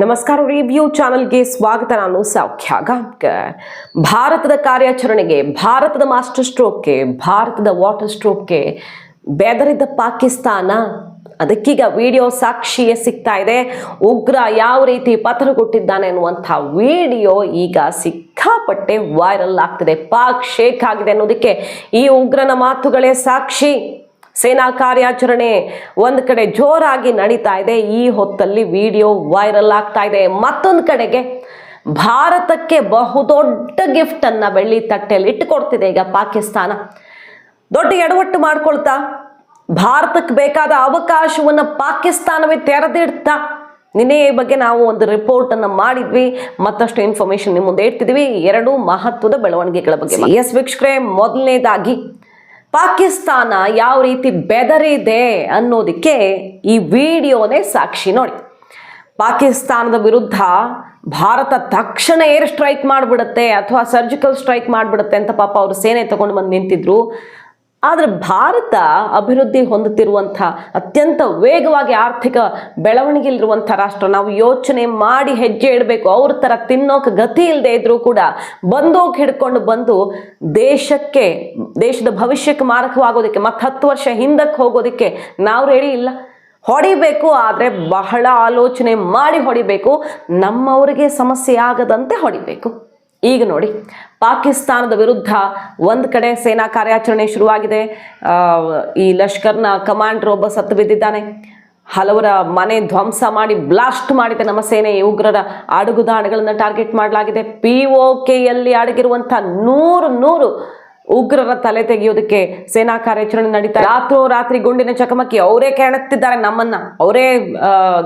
ನಮಸ್ಕಾರ ರಿವ್ಯೂ ಚಾನೆಲ್ಗೆ ಸ್ವಾಗತ. ನಾನು ಸೌಖ್ಯ ಗಾಂಕರ್ ಭಾರತದ ಕಾರ್ಯಾಚರಣೆಗೆ, ಭಾರತದ ಮಾಸ್ಟರ್ ಸ್ಟ್ರೋಕ್ಗೆ, ಭಾರತದ ವಾಟರ್ ಸ್ಟ್ರೋಕ್ಗೆ ಬೆದರಿದ್ದ ಪಾಕಿಸ್ತಾನ. ಅದಕ್ಕೀಗ ವಿಡಿಯೋ ಸಾಕ್ಷಿಯೇ ಸಿಗ್ತಾ ಇದೆ. ಉಗ್ರ ಯಾವ ರೀತಿ ಪತ್ರ ಕೊಟ್ಟಿದ್ದಾನೆ ಅನ್ನುವಂಥ ವಿಡಿಯೋ ಈಗ ಸಿಕ್ಕಾಪಟ್ಟೆ ವೈರಲ್ ಆಗ್ತಿದೆ. ಪಾಕ್ ಶೇಕ್ ಆಗಿದೆ ಅನ್ನೋದಕ್ಕೆ ಈ ಉಗ್ರನ ಮಾತುಗಳೇ ಸಾಕ್ಷಿ. ಸೇನಾ ಕಾರ್ಯಾಚರಣೆ ಒಂದು ಕಡೆ ಜೋರಾಗಿ ನಡೀತಾ ಇದೆ. ಈ ಹೊತ್ತಲ್ಲಿ ವಿಡಿಯೋ ವೈರಲ್ ಆಗ್ತಾ ಇದೆ. ಮತ್ತೊಂದು ಕಡೆಗೆ ಭಾರತಕ್ಕೆ ಬಹುದೊಡ್ಡ ಗಿಫ್ಟ್ ಅನ್ನ ಬೆಳ್ಳಿ ತಟ್ಟೆಯಲ್ಲಿ ಇಟ್ಟುಕೊಡ್ತಿದೆ ಈಗ ಪಾಕಿಸ್ತಾನ. ದೊಡ್ಡ ಎಡವಟ್ಟು ಮಾಡ್ಕೊಳ್ತಾ ಭಾರತಕ್ಕೆ ಬೇಕಾದ ಅವಕಾಶವನ್ನು ಪಾಕಿಸ್ತಾನವೇ ತೆರೆದಿಡ್ತಾ. ನಿನ್ನೆ ಈ ಬಗ್ಗೆ ನಾವು ಒಂದು ರಿಪೋರ್ಟ್ ಅನ್ನ ಮಾಡಿದ್ವಿ. ಮತ್ತಷ್ಟು ಇನ್ಫಾರ್ಮೇಶನ್ ನಿಮ್ಮ ಮುಂದೆ ಇಡ್ತಿದ್ವಿ ಎರಡು ಮಹತ್ವದ ಬೆಳವಣಿಗೆಗಳ ಬಗ್ಗೆ ಎಸ್ ವೀಕ್ಷಕರೇ, ಮೊದಲನೇದಾಗಿ ಪಾಕಿಸ್ತಾನ ಯಾವ ರೀತಿ ಬೆದರಿದೆ ಅನ್ನೋದಕ್ಕೆ ಈ ವಿಡಿಯೋನೇ ಸಾಕ್ಷಿ ನೋಡಿ. ಪಾಕಿಸ್ತಾನದ ವಿರುದ್ಧ ಭಾರತ ತಕ್ಷಣ ಏರ್ ಸ್ಟ್ರೈಕ್ ಮಾಡಿಬಿಡುತ್ತೆ ಅಥವಾ ಸರ್ಜಿಕಲ್ ಸ್ಟ್ರೈಕ್ ಮಾಡಿಬಿಡುತ್ತೆ ಅಂತ ಪಾಪ ಅವರು ಸೇನೆ ತಗೊಂಡು ಬಂದು ನಿಂತಿದ್ರು. ಆದರೆ ಭಾರತ ಅಭಿವೃದ್ಧಿ ಹೊಂದುತ್ತಿರುವಂಥ ಅತ್ಯಂತ ವೇಗವಾಗಿ ಆರ್ಥಿಕ ಬೆಳವಣಿಗೆಯಲ್ಲಿರುವಂಥ ರಾಷ್ಟ್ರ. ನಾವು ಯೋಚನೆ ಮಾಡಿ ಹೆಜ್ಜೆ ಇಡಬೇಕು. ಅವ್ರ ಥರ ತಿನ್ನೋಕೆ ಗತಿ ಇಲ್ಲದೆ ಇದ್ರೂ ಕೂಡ ಬಂದೋಗಿ ಹಿಡ್ಕೊಂಡು ಬಂದು ದೇಶಕ್ಕೆ, ದೇಶದ ಭವಿಷ್ಯಕ್ಕೆ ಮಾರಕವಾಗೋದಕ್ಕೆ, ಮತ್ತು ಹತ್ತು ವರ್ಷ ಹಿಂದಕ್ಕೆ ಹೋಗೋದಕ್ಕೆ ನಾವು ರೆಡಿ ಇಲ್ಲ. ಹೊಡಿಬೇಕು ಆದರೆ ಬಹಳ ಆಲೋಚನೆ ಮಾಡಿ ಹೊಡಿಬೇಕು. ನಮ್ಮವರಿಗೆ ಸಮಸ್ಯೆ ಆಗದಂತೆ ಹೊಡಿಬೇಕು. ಈಗ ನೋಡಿ, ಪಾಕಿಸ್ತಾನದ ವಿರುದ್ಧ ಒಂದು ಕಡೆ ಸೇನಾ ಕಾರ್ಯಾಚರಣೆ ಶುರುವಾಗಿದೆ. ಈ ಲಷ್ಕರ್ನ ಕಮಾಂಡರ್ ಒಬ್ಬ ಸತ್ತು ಬಿದ್ದಿದ್ದಾನೆ. ಹಲವರ ಮನೆ ಧ್ವಂಸ ಮಾಡಿ ಬ್ಲಾಸ್ಟ್ ಮಾಡಿದೆ ನಮ್ಮ ಸೇನೆ. ಉಗ್ರರ ಅಡುಗುದಾಣಗಳನ್ನು ಟಾರ್ಗೆಟ್ ಮಾಡಲಾಗಿದೆ. ಪಿ ಒ ಕೆಯಲ್ಲಿ ಅಡಗಿರುವಂಥ ನೂರು ನೂರು ಉಗ್ರರ ತಲೆ ತೆಗೆಯೋದಕ್ಕೆ ಸೇನಾ ಕಾರ್ಯಾಚರಣೆ ನಡೀತಾ ರಾತ್ರೋ ರಾತ್ರಿ ಗುಂಡಿನ ಚಕಮಕಿ, ಅವರೇ ಕೆಣಕ್ತಿದ್ದಾರೆ ನಮ್ಮನ್ನ. ಅವರೇ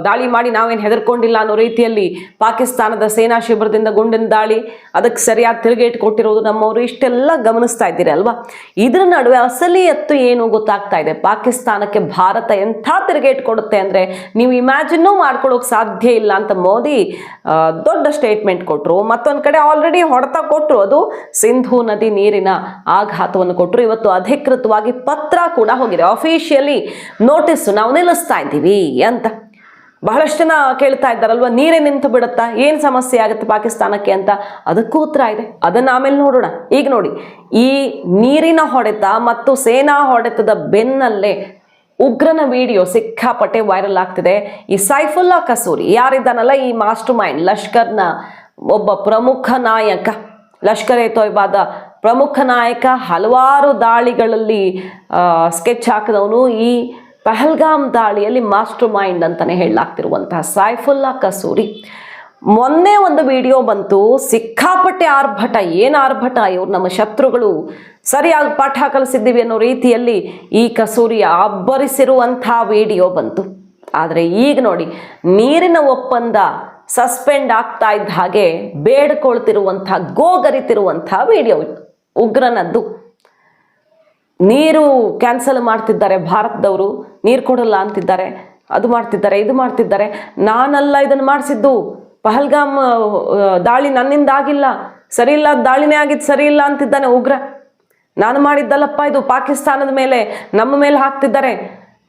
ದಾಳಿ ಮಾಡಿ ನಾವೇನು ಹೆದರ್ಕೊಂಡಿಲ್ಲ ಅನ್ನೋ ರೀತಿಯಲ್ಲಿ ಪಾಕಿಸ್ತಾನದ ಸೇನಾ ಶಿಬಿರದಿಂದ ಗುಂಡಿನ ದಾಳಿ ಅದಕ್ಕೆ ಸರಿಯಾದ ತಿರುಗೇಟ್ ಕೊಟ್ಟಿರೋದು ನಮ್ಮವರು. ಇಷ್ಟೆಲ್ಲ ಗಮನಿಸ್ತಾ ಇದ್ದೀರಿ ಅಲ್ವಾ? ಇದ್ರ ನಡುವೆ ಅಸಲಿ ಎತ್ತು ಏನು ಗೊತ್ತಾಗ್ತಾ ಇದೆ? ಪಾಕಿಸ್ತಾನಕ್ಕೆ ಭಾರತ ಎಂಥ ತಿರುಗೇಟ್ ಕೊಡುತ್ತೆ ಅಂದ್ರೆ ನೀವು ಇಮ್ಯಾಜಿನ್ನೂ ಮಾಡ್ಕೊಳ್ಳೋಕೆ ಸಾಧ್ಯ ಇಲ್ಲ ಅಂತ ಮೋದಿ ದೊಡ್ಡ ಸ್ಟೇಟ್ಮೆಂಟ್ ಕೊಟ್ಟರು ಮತ್ತೊಂದು ಕಡೆ ಆಲ್ರೆಡಿ ಹೊಡೆತ ಕೊಟ್ಟರು ಅದು ಸಿಂಧೂ ನದಿ ನೀರಿನ ಆಘಾತವನ್ನು ಕೊಟ್ಟರು. ಇವತ್ತು ಅಧಿಕೃತವಾಗಿ ಪತ್ರ ಕೂಡ ಹೋಗಿದೆ. ಅಫಿಷಿಯಲಿ ನೋಟಿಸ್ ನಾವು ನಿಲ್ಲಿಸ್ತಾ ಇದ್ದೀವಿ ಅಂತ. ಬಹಳಷ್ಟು ಜನ ಕೇಳ್ತಾ ಇದ್ದಾರಲ್ವ, ನೀರೇ ನಿಂತು ಬಿಡುತ್ತಾ, ಏನು ಸಮಸ್ಯೆ ಆಗುತ್ತೆ ಪಾಕಿಸ್ತಾನಕ್ಕೆ ಅಂತ. ಅದಕ್ಕೂ ಉತ್ತರ ಇದೆ. ಅದನ್ನು ಆಮೇಲೆ ನೋಡೋಣ. ಈಗ ನೋಡಿ, ಈ ನೀರಿನ ಹೊಡೆತ ಮತ್ತು ಸೇನಾ ಹೊಡೆತದ ಬೆನ್ನಲ್ಲೇ ಉಗ್ರನ ವಿಡಿಯೋ ಸಿಕ್ಕಾಪಟ್ಟೆ ವೈರಲ್ ಆಗ್ತಿದೆ. ಈ ಸೈಫುಲ್ಲಾ ಕಸೂರಿ ಯಾರಿದ್ದಾನಲ್ಲ, ಈ ಮಾಸ್ಟರ್ ಮೈಂಡ್ ಲಷ್ಕರ್ನ ಒಬ್ಬ ಪ್ರಮುಖ ನಾಯಕ. ಲಷ್ಕರ್ ಎ ತೊಯ್ಬಾದ ಪ್ರಮುಖ ನಾಯಕ ಹಲವಾರು ದಾಳಿಗಳಲ್ಲಿ ಸ್ಕೆಚ್ ಹಾಕಿದವನು ಈ ಪಹಲ್ಗಾಮ್ ದಾಳಿಯಲ್ಲಿ ಮಾಸ್ಟರ್ ಮೈಂಡ್ ಅಂತಲೇ ಹೇಳಲಾಗ್ತಿರುವಂತಹ ಸೈಫುಲ್ಲಾ ಕಸೂರಿ. ಮೊನ್ನೆ ಒಂದು ವಿಡಿಯೋ ಬಂತು, ಸಿಕ್ಕಾಪಟ್ಟೆ ಆರ್ಭಟ. ಏನು ಆರ್ಭಟ? ಇವ್ರು ನಮ್ಮ ಶತ್ರುಗಳು. ಸರಿಯಾಗಿ ಪಾಠ ಕಲಿಸಿದ್ದೀವಿ ಅನ್ನೋ ರೀತಿಯಲ್ಲಿ ಈ ಕಸೂರಿ ಅಬ್ಬರಿಸಿರುವಂಥ ವಿಡಿಯೋ ಬಂತು. ಆದರೆ ಈಗ ನೋಡಿ, ನೀರಿನ ಒಪ್ಪಂದ ಸಸ್ಪೆಂಡ್ ಆಗ್ತಾ ಇದ್ದ ಹಾಗೆ ಬೇಡ್ಕೊಳ್ತಿರುವಂಥ ಗೋಗರಿತಿರುವಂಥ ವಿಡಿಯೋ ಉಗ್ರನದ್ದು. ನೀರು ಕ್ಯಾನ್ಸಲ್ ಮಾಡ್ತಿದ್ದಾರೆ, ಭಾರತದವರು. ನೀರು ಕೊಡಲ್ಲ ಅಂತಿದ್ದಾರೆ. ಅದು ಮಾಡ್ತಿದ್ದಾರೆ, ಇದು ಮಾಡ್ತಿದ್ದಾರೆ. ನಾನಲ್ಲ ಇದನ್ನು ಮಾಡಿಸಿದ್ದು. ಪಹಲ್ಗಾಮ್ ದಾಳಿ ನನ್ನಿಂದ ಆಗಿಲ್ಲ. ಸರಿ ಇಲ್ಲ ದಾಳಿನೇ ಆಗಿದ್ದು ಸರಿ ಇಲ್ಲ ಅಂತಿದ್ದಾನೆ ಉಗ್ರ. ನಾನು ಮಾಡಿದ್ದಲ್ಲಪ್ಪ ಇದು ಪಾಕಿಸ್ತಾನದ ಮೇಲೆ. ನಮ್ಮ ಮೇಲೆ ಹಾಕ್ತಿದ್ದಾರೆ.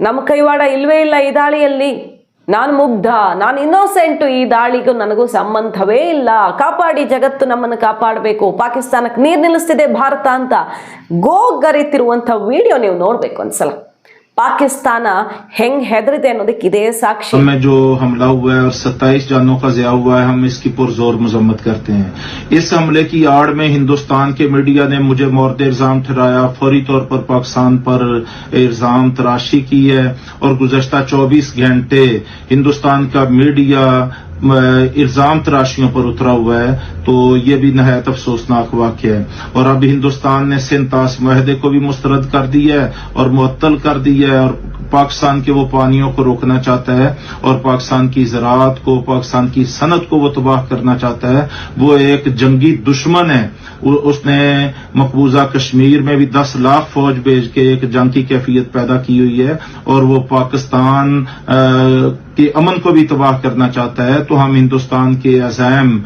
ನಮ್ಮ ಕೈವಾಡ ಇಲ್ವೇ ಇಲ್ಲ ಈ ದಾಳಿಯಲ್ಲಿ. ನಾನು ಮುಗ್ಧ, ನಾನು ಇನ್ನೋಸೆಂಟು ಈ ದಾಳಿಗೂ ನನಗೂ ಸಂಬಂಧವೇ ಇಲ್ಲ. ಕಾಪಾಡಿ ಜಗತ್ತು ನಮ್ಮನ್ನು ಕಾಪಾಡಬೇಕು. ಪಾಕಿಸ್ತಾನಕ್ಕೆ ನೀರು ನಿಲ್ಲಿಸ್ತಿದೆ ಭಾರತ ಅಂತ ಗೋಗರಿತಿರುವಂಥ ವಿಡಿಯೋ ನೀವು ನೋಡಬೇಕು ಒಂದ್ಸಲ. پاکستانہ ہینگ ہیدرت ہے ساکشی۔ ہمیں جو حملہ ہوا ہے اور ستائیس جانوں کا ضیاع ہوا ہے، ہم اس کی پرزور مذمت کرتے ہیں۔ اس حملے کی آڑ میں ہندوستان کے میڈیا نے مجھے مورد الزام ٹھہرایا، فوری طور پر پاکستان پر الزام تراشی کی ہے اور گزشتہ چوبیس گھنٹے ہندوستان کا میڈیا الزام تراشیوں پر اترا ہوا ہے، تو یہ بھی نہایت افسوسناک واقع ہے۔ اور اب ہندوستان نے سنتاس معاہدے کو بھی مسترد کر دیا ہے اور معطل کر دیا ہے اور پاکستان کے وہ پانیوں کو روکنا چاہتا ہے اور پاکستان کی زراعت کو، پاکستان کی صنعت کو وہ تباہ کرنا چاہتا ہے۔ وہ ایک جنگی دشمن ہے۔ اس نے مقبوضہ کشمیر میں بھی دس لاکھ فوج بھیج کے ایک جنگ کی کیفیت پیدا کی ہوئی ہے اور وہ پاکستان کہ امن کو بھی تباہ کرنا چاہتا ہے، تو ہم ہندوستان کے عزائم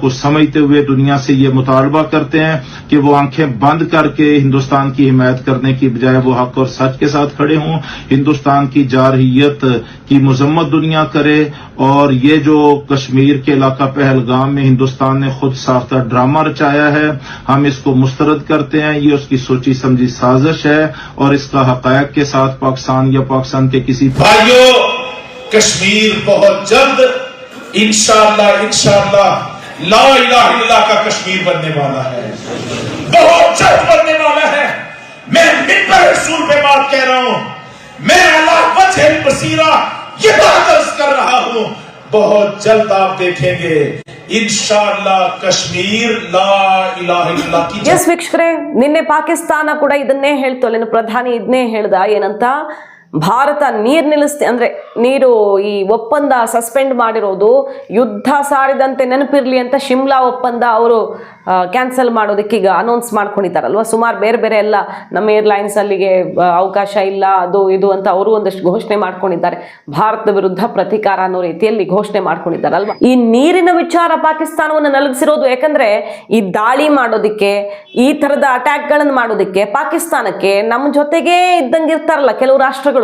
کو سمجھتے ہوئے دنیا سے یہ مطالبہ کرتے ہیں کہ وہ آنکھیں بند کر کے ہندوستان کی حمایت کرنے کی بجائے وہ حق اور سچ کے ساتھ کھڑے ہوں۔ ہندوستان کی جارحیت کی مذمت دنیا کرے اور یہ جو کشمیر کے علاقہ پہلگام میں ہندوستان نے خود ساختہ ڈرامہ رچایا ہے، ہم اس کو مسترد کرتے ہیں۔ یہ اس کی سوچی سمجھی سازش ہے اور اس کا حقائق کے ساتھ پاکستان یا پاکستان کے کسی کشمیر بہت جلد انشاءاللہ انشاءاللہ لا الہ الا اللہ کا کشمیر بننے والا ہے۔ بہت جلد بننے والا ہے۔ میں ممبر رسول پہ بات کہہ رہا ہوں۔ میں اللہ وجہ البصیرہ یہ بات عرض کر رہا ہوں۔ بہت جلد آپ دیکھیں گے۔ ಇನ್ಶಾಲ್ಲಾ ಕಾಶ್ಮೀರ್ ಲಾ ಇಲಾಹೆ ಇಲ್ಲಾ ವೀಕ್ಷಕರೇ ನಿನ್ನೆ ಪಾಕಿಸ್ತಾನ ಕೂಡ ಇದನ್ನೇ ಹೇಳ್ತು ಅಲ್ಲಿನ ಪ್ರಧಾನಿ ಇದನ್ನೇ ಹೇಳ್ದ ಏನಂತ ಭಾರತ ನೀರ್ ನಿಲ್ಲಿಸ್ತೆ ಅಂದ್ರೆ ನೀರು ಈ ಒಪ್ಪಂದ ಸಸ್ಪೆಂಡ್ ಮಾಡಿರೋದು ಯುದ್ಧ ಸಾರಿದಂತೆ ನೆನಪಿರ್ಲಿ ಅಂತ ಶಿಮ್ಲಾ ಒಪ್ಪಂದ ಅವರು ಕ್ಯಾನ್ಸಲ್ ಮಾಡೋದಕ್ಕೆ ಈಗ ಅನೌನ್ಸ್ ಮಾಡ್ಕೊಂಡಿದ್ದಾರಲ್ವ? ಸುಮಾರು ಬೇರೆ ಬೇರೆ ಎಲ್ಲ ನಮ್ಮ ಏರ್ಲೈನ್ಸ್ ಅಲ್ಲಿಗೆ ಅವಕಾಶ ಇಲ್ಲ, ಅದು ಇದು ಅಂತ ಅವರು ಒಂದಷ್ಟು ಘೋಷಣೆ ಮಾಡ್ಕೊಂಡಿದ್ದಾರೆ. ಭಾರತದ ವಿರುದ್ಧ ಪ್ರತೀಕಾರ ಅನ್ನೋ ರೀತಿಯಲ್ಲಿ ಘೋಷಣೆ ಮಾಡ್ಕೊಂಡಿದ್ದಾರಲ್ವ? ಈ ನೀರಿನ ವಿಚಾರ ಪಾಕಿಸ್ತಾನವನ್ನು ನಲಗಿಸಿರೋದು ಯಾಕಂದ್ರೆ ಈ ದಾಳಿ ಮಾಡೋದಕ್ಕೆ, ಈ ತರದ ಅಟ್ಯಾಕ್ಗಳನ್ನು ಮಾಡೋದಕ್ಕೆ ಪಾಕಿಸ್ತಾನಕ್ಕೆ ನಮ್ಮ ಜೊತೆಗೇ ಇದ್ದಂಗೆ ಇರ್ತಾರಲ್ಲ, ಕೆಲವು ರಾಷ್ಟ್ರಗಳು.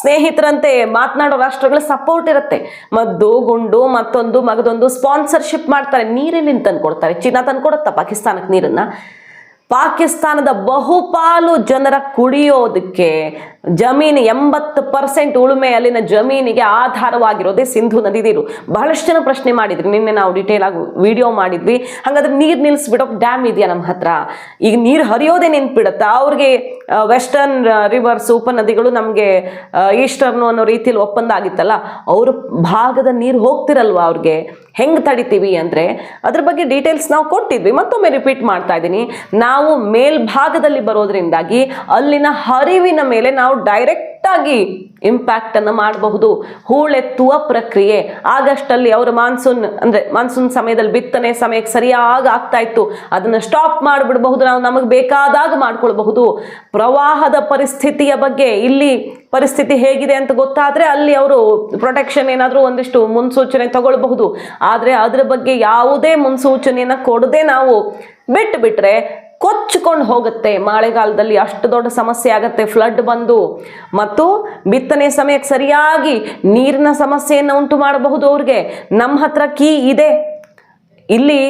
ಸ್ನೇಹಿತರಂತೆ ಮಾತನಾಡೋ ರಾಷ್ಟ್ರಗಳ ಸಪೋರ್ಟ್ ಇರುತ್ತೆ. ಮದ್ದು, ಗುಂಡು, ಮತ್ತೊಂದು ಮಗದೊಂದು ಸ್ಪಾನ್ಸರ್ಶಿಪ್ ಮಾಡ್ತಾರೆ. ನೀರಿನಿಂದ ತಂದ್ಕೊಡ್ತಾರೆ. ಚೀನಾ ತಂದ್ಕೊಡುತ್ತಾ ಪಾಕಿಸ್ತಾನಕ್ಕೆ ನೀರನ್ನ? ಪಾಕಿಸ್ತಾನದ ಬಹುಪಾಲು ಜನರ ಕುಡಿಯೋದಕ್ಕೆ ಜಮೀನು ಎಂಬತ್ತು ಪರ್ಸೆಂಟ್ ಉಳುಮೆ ಅಲ್ಲಿನ ಜಮೀನಿಗೆ ಆಧಾರವಾಗಿರೋದೇ ಸಿಂಧು ನದಿ ನೀರು. ಬಹಳಷ್ಟು ಜನ ಪ್ರಶ್ನೆ ಮಾಡಿದ್ರಿ. ನಿನ್ನೆ ನಾವು ಡಿಟೇಲ್ ಆಗಿ ವಿಡಿಯೋ ಮಾಡಿದ್ವಿ. ಹಾಗಾದ್ರೆ ನೀರು ನಿಲ್ಲಿಸ್ಬಿಡೋಕೆ ಡ್ಯಾಮ್ ಇದೆಯಾ ನಮ್ಮ ಹತ್ರ ಈಗ ನೀರು ಹರಿಯೋದೇ ನಿಂತ್ಬಿಡುತ್ತಾ ಅವ್ರಿಗೆ ವೆಸ್ಟರ್ನ್ ರಿವರ್ಸ್ ಉಪನದಿಗಳು ನಮಗೆ ಈಸ್ಟರ್ನು ಅನ್ನೋ ರೀತಿಯಲ್ಲಿ ಒಪ್ಪಂದ ಆಗಿತ್ತಲ್ಲ ಅವ್ರ ಭಾಗದ ನೀರು ಹೋಗ್ತಿರಲ್ವಾ ಅವ್ರಿಗೆ? ಹೆಂಗೆ ತಡಿತೀವಿ ಅಂದರೆ, ಅದ್ರ ಬಗ್ಗೆ ಡೀಟೇಲ್ಸ್ ನಾವು ಕೊಟ್ಟಿದ್ವಿ, ಮತ್ತೊಮ್ಮೆ ರಿಪೀಟ್ ಮಾಡ್ತಾ ಇದ್ದೀನಿ. ನಾವು ಮೇಲ್ಭಾಗದಲ್ಲಿ ಬರೋದ್ರಿಂದಾಗಿ ಅಲ್ಲಿನ ಹರಿವಿನ ಮೇಲೆ ನಾವು ಡೈರೆಕ್ಟ್ ಆಗಿ ಇಂಪ್ಯಾಕ್ಟ್ ಅನ್ನು ಮಾಡಬಹುದು. ಹೂಳೆತ್ತುವ ಪ್ರಕ್ರಿಯೆ. ಆಗಸ್ಟ್ ಅಲ್ಲಿ ಅವರು ಮಾನ್ಸೂನ್ ಅಂದ್ರೆ ಮಾನ್ಸೂನ್ ಸಮಯದಲ್ಲಿ ಬಿತ್ತನೆ ಸಮಯಕ್ಕೆ ಸರಿಯಾಗಿ ಆಗ್ತಾ ಇತ್ತು. ಅದನ್ನ ಸ್ಟಾಪ್ ಮಾಡಿಬಿಡಬಹುದು, ನಾವು ನಮಗೆ ಬೇಕಾದಾಗ ಮಾಡ್ಕೊಳ್ಬಹುದು. ಪ್ರವಾಹದ ಪರಿಸ್ಥಿತಿಯ ಬಗ್ಗೆ ಇಲ್ಲಿ ಪರಿಸ್ಥಿತಿ ಹೇಗಿದೆ ಅಂತ ಗೊತ್ತಾದ್ರೆ ಅಲ್ಲಿ ಅವರು ಪ್ರೊಟೆಕ್ಷನ್ ಏನಾದರೂ ಒಂದಿಷ್ಟು ಮುನ್ಸೂಚನೆ ತಗೊಳ್ಬಹುದು. ಆದರೆ ಅದ್ರ ಬಗ್ಗೆ ಯಾವುದೇ ಮುನ್ಸೂಚನೆಯನ್ನು ಕೊಡದೆ ನಾವು ಬಿಟ್ಟು ಬಿಟ್ಟರೆ ಕೊಚ್ಚಿಕೊಂಡು ಹೋಗುತ್ತೆ. ಮಳೆಗಾಲದಲ್ಲಿ ಅಷ್ಟು ದೊಡ್ಡ ಸಮಸ್ಯೆ ಆಗುತ್ತೆ. ಫ್ಲಡ್ ಬಂದು ಮತ್ತು ಬಿತ್ತನೆ ಸಮಯಕ್ಕೆ ಸರಿಯಾಗಿ ನೀರಿನ ಸಮಸ್ಯೆಯನ್ನು ಉಂಟು ಮಾಡಬಹುದು ಅವ್ರಿಗೆ. ನಮ್ಮ ಹತ್ರ ಕೀ ಇದೆ. ಇಲ್ಲಿ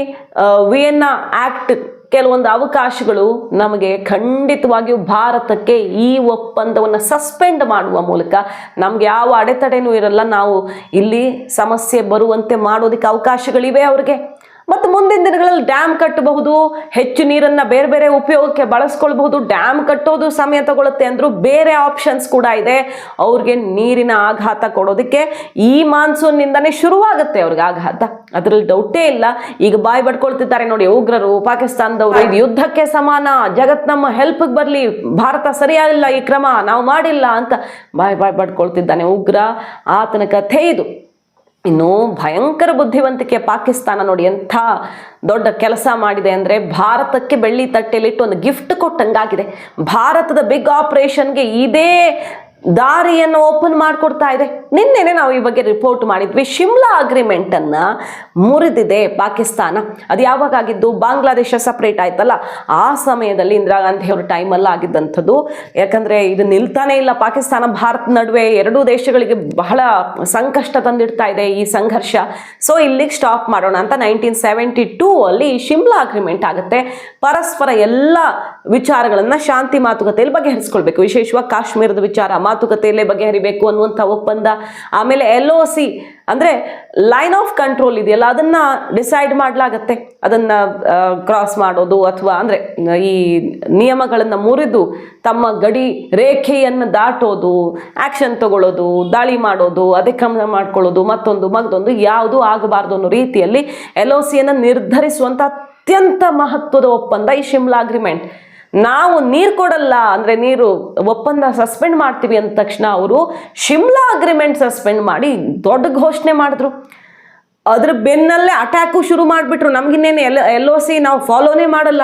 ವಿಯೆನ್ನಾ ಆಕ್ಟ್ ಕೆಲವೊಂದು ಅವಕಾಶಗಳು ನಮಗೆ ಖಂಡಿತವಾಗಿಯೂ ಭಾರತಕ್ಕೆ ಈ ಒಪ್ಪಂದವನ್ನು ಸಸ್ಪೆಂಡ್ ಮಾಡುವ ಮೂಲಕ ನಮ್ಗೆ ಯಾವ ಅಡೆತಡೆನೂ ಇರಲ್ಲ. ನಾವು ಇಲ್ಲಿ ಸಮಸ್ಯೆ ಬರುವಂತೆ ಮಾಡೋದಕ್ಕೆ ಅವಕಾಶಗಳಿವೆ ಅವ್ರಿಗೆ. ಮತ್ತು ಮುಂದಿನ ದಿನಗಳಲ್ಲಿ ಡ್ಯಾಮ್ ಕಟ್ಟಬಹುದು, ಹೆಚ್ಚು ನೀರನ್ನ ಬೇರೆ ಬೇರೆ ಉಪಯೋಗಕ್ಕೆ ಬಳಸ್ಕೊಳ್ಬಹುದು, ಡ್ಯಾಮ್ ಕಟ್ಟೋದು ಸಮಯ ತಗೊಳುತ್ತೆ ಅಂದ್ರೂ ಬೇರೆ ಆಪ್ಷನ್ಸ್ ಕೂಡ ಇದೆ. ಅವ್ರಿಗೆ ನೀರಿನ ಆಘಾತ ಕೊಡೋದಕ್ಕೆ ಈ ಮಾನ್ಸೂನ್ನಿಂದನೇ ಶುರುವಾಗುತ್ತೆ ಅವ್ರಿಗೆ ಆಘಾತ. ಅದರಲ್ಲಿ ಡೌಟೇ ಇಲ್ಲ. ಈಗ ಬಾಯಿ ಬಡ್ಕೊಳ್ತಿದ್ದಾರೆ ನೋಡಿ ಉಗ್ರರು, ಪಾಕಿಸ್ತಾನದವರು, ಇದು ಯುದ್ಧಕ್ಕೆ ಸಮಾನ, ಜಗತ್ ನಮ್ಮ ಹೆಲ್ಪ್ಗೆ ಬರಲಿ, ಭಾರತ ಸರಿಯಾಗಿಲ್ಲ, ಈ ಕ್ರಮ ನಾವು ಮಾಡಿಲ್ಲ ಅಂತ ಬಾಯ್ ಬಾಯ್ ಬಡ್ಕೊಳ್ತಿದ್ದಾನೆ ಉಗ್ರ. ಆತನ ಕಥೆ ಇದು. ಇನ್ನು ಭಯಂಕರ ಬುದ್ಧಿವಂತಿಕೆ ಪಾಕಿಸ್ತಾನ ನೋಡಿ ಎಂಥ ದೊಡ್ಡ ಕೆಲಸ ಮಾಡಿದೆ ಅಂದರೆ ಭಾರತಕ್ಕೆ ಬೆಳ್ಳಿ ತಟ್ಟೆಲಿಟ್ಟು ಒಂದು ಗಿಫ್ಟ್ ಕೊಟ್ಟಂಗಾಗಿದೆ. ಭಾರತದ ಬಿಗ್ ಆಪರೇಷನ್ಗೆ ಇದೇ ದಾರಿಯನ್ನು ಓಪನ್ ಮಾಡಿಕೊಡ್ತಾ ಇದೆ. ನಿನ್ನೆನೆ ನಾವು ಈ ಬಗ್ಗೆ ರಿಪೋರ್ಟ್ ಮಾಡಿದ್ವಿ. ಶಿಮ್ಲಾ ಅಗ್ರಿಮೆಂಟನ್ನು ಮುರಿದಿದೆ ಪಾಕಿಸ್ತಾನ. ಅದು ಯಾವಾಗ ಆಗಿದ್ದು ಬಾಂಗ್ಲಾದೇಶ ಸಪ್ರೇಟ್ ಆಯ್ತಲ್ಲ? ಆ ಸಮಯದಲ್ಲಿ ಇಂದಿರಾ ಗಾಂಧಿ ಅವರ ಟೈಮಲ್ಲಿ ಆಗಿದ್ದಂಥದ್ದು. ಯಾಕಂದ್ರೆ ಇದು ನಿಲ್ತಾನೆ ಇಲ್ಲ. ಪಾಕಿಸ್ತಾನ, ಭಾರತ ನಡುವೆ ಎರಡೂ ದೇಶಗಳಿಗೆ ಬಹಳ ಸಂಕಷ್ಟ ತಂದಿಡ್ತಾ ಇದೆ ಈ ಸಂಘರ್ಷ. ಸೊ ಇಲ್ಲಿಗೆ ಸ್ಟಾಪ್ ಮಾಡೋಣ ಅಂತ ನೈನ್ಟೀನ್ ಸೆವೆಂಟಿ ಟೂ ಅಲ್ಲಿ ಶಿಮ್ಲಾ ಅಗ್ರಿಮೆಂಟ್ ಆಗುತ್ತೆ. ಪರಸ್ಪರ ಎಲ್ಲ ವಿಚಾರಗಳನ್ನು ಶಾಂತಿ ಮಾತುಕತೆಯಲ್ಲಿ ಬಗೆಹರಿಸ್ಕೊಳ್ಬೇಕು. ವಿಶೇಷವಾಗಿ ಕಾಶ್ಮೀರದ ವಿಚಾರ ಮಾತುಕತೆಯಲ್ಲೇ ಬಗೆಹರಿಬೇಕು ಅನ್ನುವಂಥ ಒಪ್ಪಂದ. ಆಮೇಲೆ ಎಲ್ ಒ ಸಿ ಅಂದರೆ ಲೈನ್ ಆಫ್ ಕಂಟ್ರೋಲ್ ಇದೆಯಲ್ಲ, ಅದನ್ನು ಡಿಸೈಡ್ ಮಾಡಲಾಗತ್ತೆ. ಅದನ್ನು ಕ್ರಾಸ್ ಮಾಡೋದು ಅಥವಾ ಅಂದರೆ, ಈ ನಿಯಮಗಳನ್ನು ಮುರಿದು ತಮ್ಮ ಗಡಿ ರೇಖೆಯನ್ನು ದಾಟೋದು ಆ್ಯಕ್ಷನ್ ತಗೊಳ್ಳೋದು, ದಾಳಿ ಮಾಡೋದು ಅಧಿಕ್ರಮ ಮಾಡ್ಕೊಳ್ಳೋದು, ಮತ್ತೊಂದು ಮಗದೊಂದು ಯಾವುದು ಆಗಬಾರ್ದು ಅನ್ನೋ ರೀತಿಯಲ್ಲಿ ಎಲ್ ಒ ಸಿಯನ್ನು ನಿರ್ಧರಿಸುವಂಥ ಅತ್ಯಂತ ಮಹತ್ವದ ಒಪ್ಪಂದ ಈ ಶಿಮ್ಲಾ ಅಗ್ರಿಮೆಂಟ್ ನಾವು ನೀರು ಕೊಡಲ್ಲ ಅಂದ್ರೆ ನೀರು ಒಪ್ಪಂದ ಸಸ್ಪೆಂಡ್ ಮಾಡ್ತೀವಿ ಅಂದ ತಕ್ಷಣ ಅವರು ಶಿಮ್ಲಾ ಅಗ್ರಿಮೆಂಟ್ ಸಸ್ಪೆಂಡ್ ಮಾಡಿ ದೊಡ್ಡ ಘೋಷಣೆ ಮಾಡಿದ್ರು. ಅದ್ರ ಬೆನ್ನಲ್ಲೇ ಅಟ್ಯಾಕು ಶುರು ಮಾಡಿಬಿಟ್ರು. ನಮ್ಗಿನ್ನೇನು ಎಲ್ ಎಲ್ ಒ ಸಿ ನಾವು ಫಾಲೋನೇ ಮಾಡಲ್ಲ.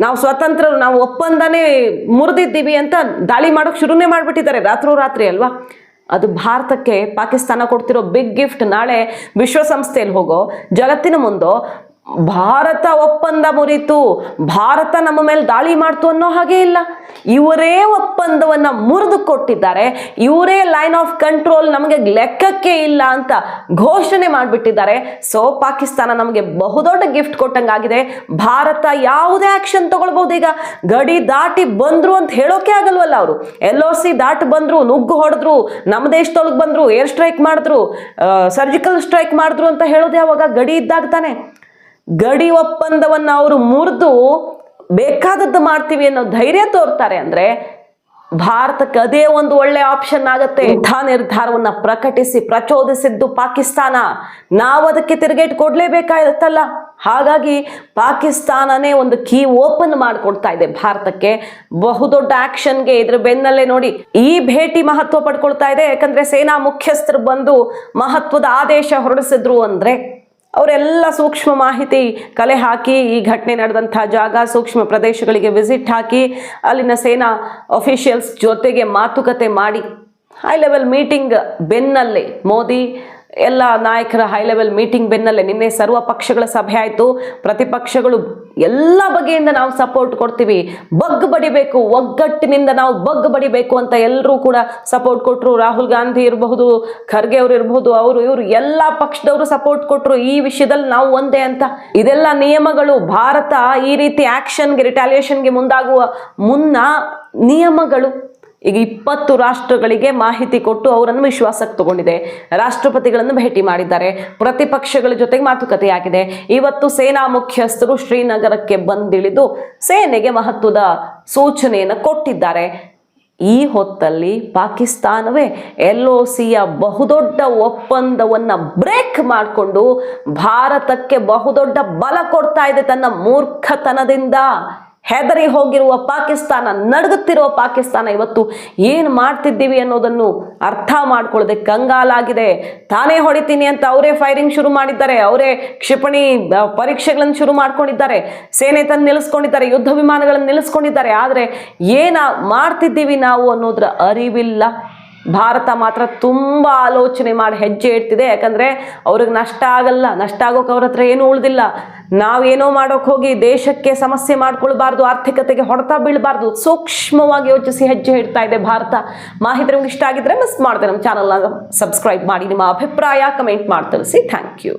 ನಾವು ಸ್ವತಂತ್ರರು ನಾವು ಒಪ್ಪಂದನೇ ಮುರಿದಿದ್ದೀವಿ ಅಂತ ದಾಳಿ ಮಾಡೋಕೆ ಶುರುನೇ ಮಾಡಿಬಿಟ್ಟಿದ್ದಾರೆ. ರಾತ್ರೋರಾತ್ರಿ ಅಲ್ವಾ? ಅದು ಭಾರತಕ್ಕೆ ಪಾಕಿಸ್ತಾನ ಕೊಡ್ತಿರೋ ಬಿಗ್ ಗಿಫ್ಟ್ ನಾಳೆ ವಿಶ್ವಸಂಸ್ಥೆಯಲ್ಲಿ ಹೋಗೋ ಜಗತ್ತಿನ ಮುಂದೋ ಭಾರತ ಒಪ್ಪಂದ ಮುರಿತು, ಭಾರತ ನಮ್ಮ ಮೇಲೆ ದಾಳಿ ಮಾಡ್ತು ಅನ್ನೋ ಹಾಗೆ ಇಲ್ಲ. ಇವರೇ ಒಪ್ಪಂದವನ್ನ ಮುರಿದು ಕೊಟ್ಟಿದ್ದಾರೆ, ಇವರೇ ಲೈನ್ ಆಫ್ ಕಂಟ್ರೋಲ್ ನಮಗೆ ಲೆಕ್ಕಕ್ಕೆ ಇಲ್ಲ ಅಂತ ಘೋಷಣೆ ಮಾಡಿಬಿಟ್ಟಿದ್ದಾರೆ. ಸೊ ಪಾಕಿಸ್ತಾನ ನಮಗೆ ಬಹುದೊಡ್ಡ ಗಿಫ್ಟ್ ಕೊಟ್ಟಂಗಾಗಿದೆ. ಭಾರತ ಯಾವುದೇ ಆಕ್ಷನ್ ತಗೊಳ್ಬಹುದು ಈಗ. ಗಡಿ ದಾಟಿ ಬಂದ್ರು ಅಂತ ಹೇಳೋಕೆ ಆಗಲ್ವಲ್ಲ ಅವರು. ಎಲ್ ಒ ಸಿ ದಾಟಿ ಬಂದ್ರು, ನುಗ್ಗು ಹೊಡೆದ್ರು, ನಮ್ಮ ದೇಶದೊಳಗೆ ಬಂದ್ರು ಏರ್ ಸ್ಟ್ರೈಕ್ ಮಾಡಿದ್ರು ಸರ್ಜಿಕಲ್ ಸ್ಟ್ರೈಕ್ ಮಾಡಿದ್ರು ಅಂತ ಹೇಳೋದು ಯಾವಾಗ? ಗಡಿ ಇದ್ದಾಗ ತಾನೆ. ಗಡಿ ಒಪ್ಪಂದವನ್ನು ಅವರು ಮುರಿದು ಬೇಕಾದದ್ದು ಮಾಡ್ತೀವಿ ಅನ್ನೋ ಧೈರ್ಯ ತೋರ್ತಾರೆ ಅಂದ್ರೆ ಭಾರತಕ್ಕೆ ಅದೇ ಒಂದು ಒಳ್ಳೆ ಆಪ್ಷನ್ ಆಗುತ್ತೆ. ಇಂಥ ನಿರ್ಧಾರವನ್ನ ಪ್ರಕಟಿಸಿ ಪ್ರಚೋದಿಸಿದ್ದು ಪಾಕಿಸ್ತಾನ. ನಾವು ಅದಕ್ಕೆ ತಿರುಗೇಟ್ ಕೊಡ್ಲೇಬೇಕಾಗತ್ತಲ್ಲ. ಹಾಗಾಗಿ ಪಾಕಿಸ್ತಾನನೇ ಒಂದು ಕೀ ಓಪನ್ ಮಾಡಿಕೊಡ್ತಾ ಇದೆ ಭಾರತಕ್ಕೆ. ಬಹುದೊಡ್ಡ ಆಕ್ಷನ್ಗೆ ಇದ್ರ ಬೆನ್ನಲ್ಲೇ ನೋಡಿ ಈ ಭೇಟಿ ಮಹತ್ವ ಪಡ್ಕೊಳ್ತಾ ಇದೆ. ಯಾಕಂದ್ರೆ ಸೇನಾ ಮುಖ್ಯಸ್ಥರು ಬಂದು ಮಹತ್ವದ ಆದೇಶ ಹೊರಡಿಸಿದ್ರು ಅಂದ್ರೆ ಅವರೆಲ್ಲ ಸೂಕ್ಷ್ಮ ಮಾಹಿತಿ ಕಲೆ ಹಾಕಿ ಈ ಘಟನೆ ನಡೆದಂಥ ಜಾಗ, ಸೂಕ್ಷ್ಮ ಪ್ರದೇಶಗಳಿಗೆ ವಿಸಿಟ್ ಹಾಕಿ ಅಲ್ಲಿನ ಸೇನಾ ಅಫಿಷಿಯಲ್ಸ್ ಜೊತೆಗೆ ಮಾತುಕತೆ ಮಾಡಿ. ಹೈ ಲೆವೆಲ್ ಮೀಟಿಂಗ್ ಬೆನ್ನಲ್ಲೇ ಮೋದಿ ಎಲ್ಲ ನಾಯಕರ ಹೈ ಲೆವೆಲ್ ಮೀಟಿಂಗ್ ಬೆನ್ನಲ್ಲೇ ನಿನ್ನೆ ಸರ್ವ ಪಕ್ಷಗಳ ಸಭೆ ಆಯಿತು. ಪ್ರತಿಪಕ್ಷಗಳು ಎಲ್ಲ ಬಗೆಯಿಂದ ನಾವು ಸಪೋರ್ಟ್ ಕೊಡ್ತೀವಿ. ಬಗ್ ಬಡಿಬೇಕು, ಒಗ್ಗಟ್ಟಿನಿಂದ ನಾವು ಬಗ್ ಬಡಿಬೇಕು ಅಂತ ಎಲ್ಲರೂ ಕೂಡ ಸಪೋರ್ಟ್ ಕೊಟ್ಟರು ರಾಹುಲ್ ಗಾಂಧಿ ಇರಬಹುದು, ಖರ್ಗೆ ಅವರು ಇರಬಹುದು, ಅವರು ಇವರು ಎಲ್ಲ ಪಕ್ಷದವರು ಸಪೋರ್ಟ್ ಕೊಟ್ಟರು ಈ ವಿಷಯದಲ್ಲಿ ನಾವು ಒಂದೇ ಅಂತ. ಇದೆಲ್ಲ ನಿಯಮಗಳು. ಭಾರತ ಈ ರೀತಿ ಆಕ್ಷನ್ಗೆ ರಿಟಾಲಿಯೇಷನ್ಗೆ ಮುಂದಾಗುವ ಮುನ್ನ ನಿಯಮಗಳು. ಈಗ ಇಪ್ಪತ್ತು ರಾಷ್ಟ್ರಗಳಿಗೆ ಮಾಹಿತಿ ಕೊಟ್ಟು ಅವರನ್ನು ವಿಶ್ವಾಸಕ್ಕೆ ತಗೊಂಡಿದೆ. ರಾಷ್ಟ್ರಪತಿಗಳನ್ನು ಭೇಟಿ ಮಾಡಿದ್ದಾರೆ. ಪ್ರತಿಪಕ್ಷಗಳ ಜೊತೆಗೆ ಮಾತುಕತೆ ಆಗಿದೆ ಇವತ್ತು ಸೇನಾ ಮುಖ್ಯಸ್ಥರು ಶ್ರೀನಗರಕ್ಕೆ ಬಂದಿಳಿದು ಸೇನೆಗೆ ಮಹತ್ವದ ಸೂಚನೆಯನ್ನು ಕೊಟ್ಟಿದ್ದಾರೆ. ಈ ಹೊತ್ತಲ್ಲಿ ಪಾಕಿಸ್ತಾನವೇ ಎಲ್ ಒ ಸಿಯ ಬಹುದೊಡ್ಡ ಒಪ್ಪಂದವನ್ನು ಬ್ರೇಕ್ ಮಾಡಿಕೊಂಡು ಭಾರತಕ್ಕೆ ಬಹುದೊಡ್ಡ ಬಲ ಕೊಡ್ತಾ ಇದೆ ತನ್ನ ಮೂರ್ಖತನದಿಂದ. ಹೆದರಿ ಹೋಗಿರುವ ಪಾಕಿಸ್ತಾನ, ನಡುಗುತ್ತಿರುವ ಪಾಕಿಸ್ತಾನ ಇವತ್ತು ಏನು ಮಾಡ್ತಿದ್ದೀವಿ ಅನ್ನೋದನ್ನು ಅರ್ಥ ಮಾಡ್ಕೊಳ್ಳದೆ ಕಂಗಾಲಾಗಿದೆ. ತಾನೇ ಹೊಡಿತೀನಿ ಅಂತ ಅವರೇ ಫೈರಿಂಗ್ ಶುರು ಮಾಡಿದ್ದಾರೆ. ಅವರೇ ಕ್ಷಿಪಣಿ ಪರೀಕ್ಷೆಗಳನ್ನು ಶುರು ಮಾಡ್ಕೊಂಡಿದ್ದಾರೆ. ಸೇನೆ ತಂದು ನಿಲ್ಲಿಸ್ಕೊಂಡಿದ್ದಾರೆ, ಯುದ್ಧ ವಿಮಾನಗಳನ್ನು ನಿಲ್ಲಿಸ್ಕೊಂಡಿದ್ದಾರೆ. ಆದರೆ ಏನ ಮಾಡ್ತಿದ್ದೀವಿ ನಾವು ಅನ್ನೋದ್ರ ಅರಿವಿಲ್ಲ. ಭಾರತ ಮಾತ್ರ ತುಂಬ ಆಲೋಚನೆ ಮಾಡಿ ಹೆಜ್ಜೆ ಇಡ್ತಿದೆ. ಯಾಕಂದರೆ ಅವ್ರಿಗೆ ನಷ್ಟ ಆಗಲ್ಲ. ನಷ್ಟ ಆಗೋಕೆ ಅವ್ರ ಹತ್ರ ಏನೂ ಉಳಿದಿಲ್ಲ. ನಾವೇನೋ ಮಾಡೋಕೆ ಹೋಗಿ ದೇಶಕ್ಕೆ ಸಮಸ್ಯೆ ಮಾಡ್ಕೊಳ್ಬಾರ್ದು, ಆರ್ಥಿಕತೆಗೆ ಹೊಡೆತ ಬೀಳಬಾರ್ದು ಸೂಕ್ಷ್ಮವಾಗಿ ಯೋಚಿಸಿ ಹೆಜ್ಜೆ ಇಡ್ತಾ ಇದೆ ಭಾರತ. ಮಾಹಿತಿ ನಿಮ್ಗೆ ಇಷ್ಟ ಆಗಿದ್ರೆ ಮಿಸ್ ಮಾಡಿದೆ ನಮ್ಮ ಚಾನಲ್ನ ಸಬ್ಸ್ಕ್ರೈಬ್ ಮಾಡಿ, ನಿಮ್ಮ ಅಭಿಪ್ರಾಯ ಕಮೆಂಟ್ ಮಾಡಿ ತಿಳಿಸಿ. Thank you